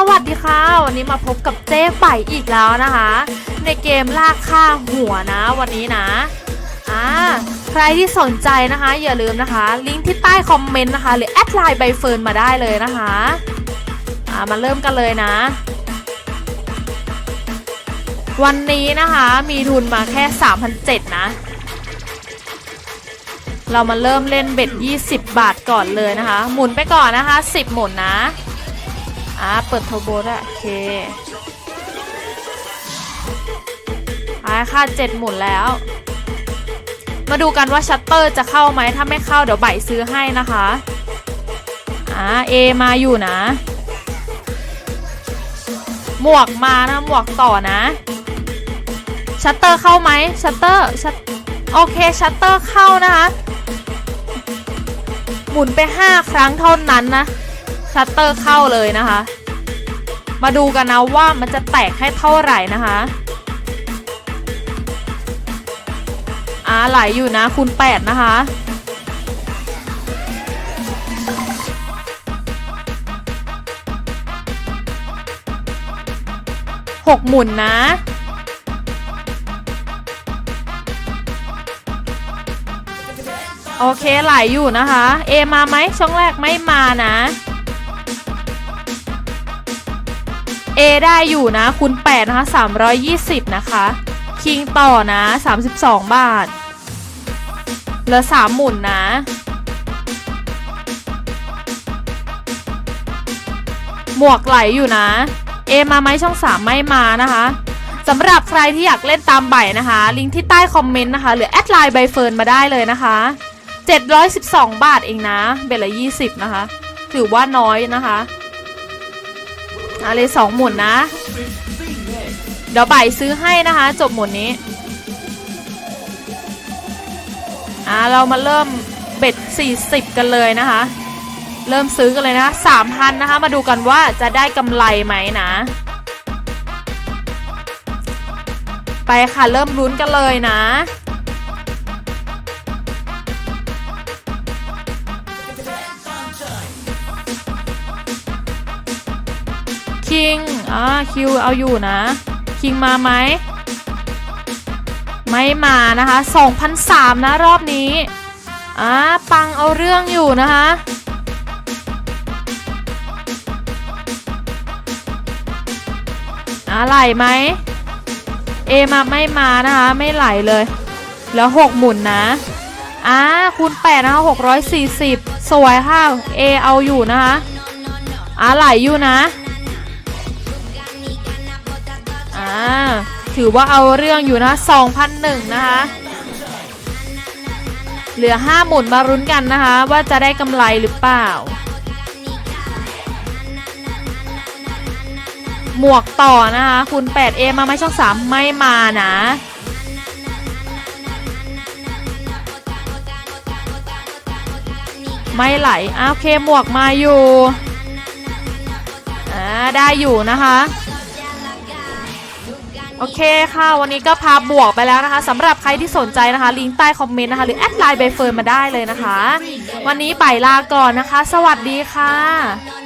สวัสดีค่ะ วันนี้มาพบกับเจ๊ไฝอีกแล้วนะคะ ในเกมลากค่าหัวนะวันนี้นะอ่าใครที่สนใจนะคะ อย่าลืมนะคะ ลิงก์ที่ใต้คอมเมนต์นะคะ หรือแอดไลน์ใบเฟิร์นมาได้เลยนะคะอ่ามาเริ่มกันเลยนะ วันนี้นะคะมีทุนมาแค่3,700นะ เรามาเริ่มเล่นเบ็ด 20 บาทก่อนเลยนะคะ หมุนไปก่อนนะคะ 10 หมุนนะ อ่าเปิดโทรโบด้วยโอเคอ่าค่า7หมุนแล้ว มาดูกันว่าชัตเตอร์จะเข้าไหมถ้าไม่เข้าเดี๋ยวใบซื้อให้นะคะอ่า A มาอยู่นะ หมวกมานะหมวกต่อนะชัตเตอร์เข้าไหมชัตเตอร์ชัตโอเคชัตเตอร์เข้านะคะ หมุนไป 5 ครั้งเท่านั้นนะ ชัตเตอร์เข้าเลยนะคะ มาดูกันนะว่ามันจะแตกให้เท่าไหร่นะคะอ่าไหลอยู่นะคูณ8นะคะหกหมุนนะโอเคไหลอยู่นะคะ เอมาไหมช่องแรกไม่มานะ A ได้อยู่นะคูณ8นะคะ320 นะคะ คิงต่อนะ 32 บาท เหลือ 3 หมุนนะหมวกไหลอยู่นะ A มาไหมช่อง3ไม่มานะคะสำหรับใครที่อยากเล่นตามใบนะคะ ลิงก์ที่ใต้คอมเมนต์นะคะ หรือแอดไลน์ใบเฟิร์นมาได้เลยนะคะ 712 บาทเองนะ เบ็ดละ 20 นะคะ ถือว่าน้อยนะคะ อะไรสองหมุนนะ เดี๋ยวใบซื้อให้นะคะ จบหมุนนี้อ่าเรามาเริ่มเบ็ด 40 กันเลยนะคะ เริ่มซื้อกันเลยนะคะ3,000นะคะ มาดูกันว่าจะได้กำไรไหมนะ ไปค่ะเริ่มลุ้นกันเลยนะ คิงอ่าคิวเอาอยู่นะ คิงมาไหมไม่มานะคะ2,003นะรอบนี้อ่าปังเอาเรื่องอยู่นะคะอ่าไหลไหมเอมาไม่มานะคะ ไม่ไหลเลย แล้วหกหมุนนะอ่าคูณ8นะคะ640 สวยค่ะเอเอาอยู่นะคะอ่าไหลอยู่นะ ถือว่าเอาเรื่องอยู่นะ2,001นะคะ เหลือ 5 หมุนมารุ้นกันนะคะ ว่าจะได้กำไรหรือเปล่า หมวกต่อนะคะคุณ 8A มาไหมช่อง 3 ไม่มานะไม่ไหลอ้าวโอเคหมวกมาอยู่ อ่า ได้อยู่นะคะ โอเคค่ะ วันนี้ก็พาบวกไปแล้วนะคะสำหรับใครที่สนใจนะคะ ลิงก์ใต้คอมเมนต์นะคะ หรือแอดไลน์ใบเฟิร์นมาได้เลยนะคะ วันนี้ไปลาก่อนนะคะ สวัสดีค่ะ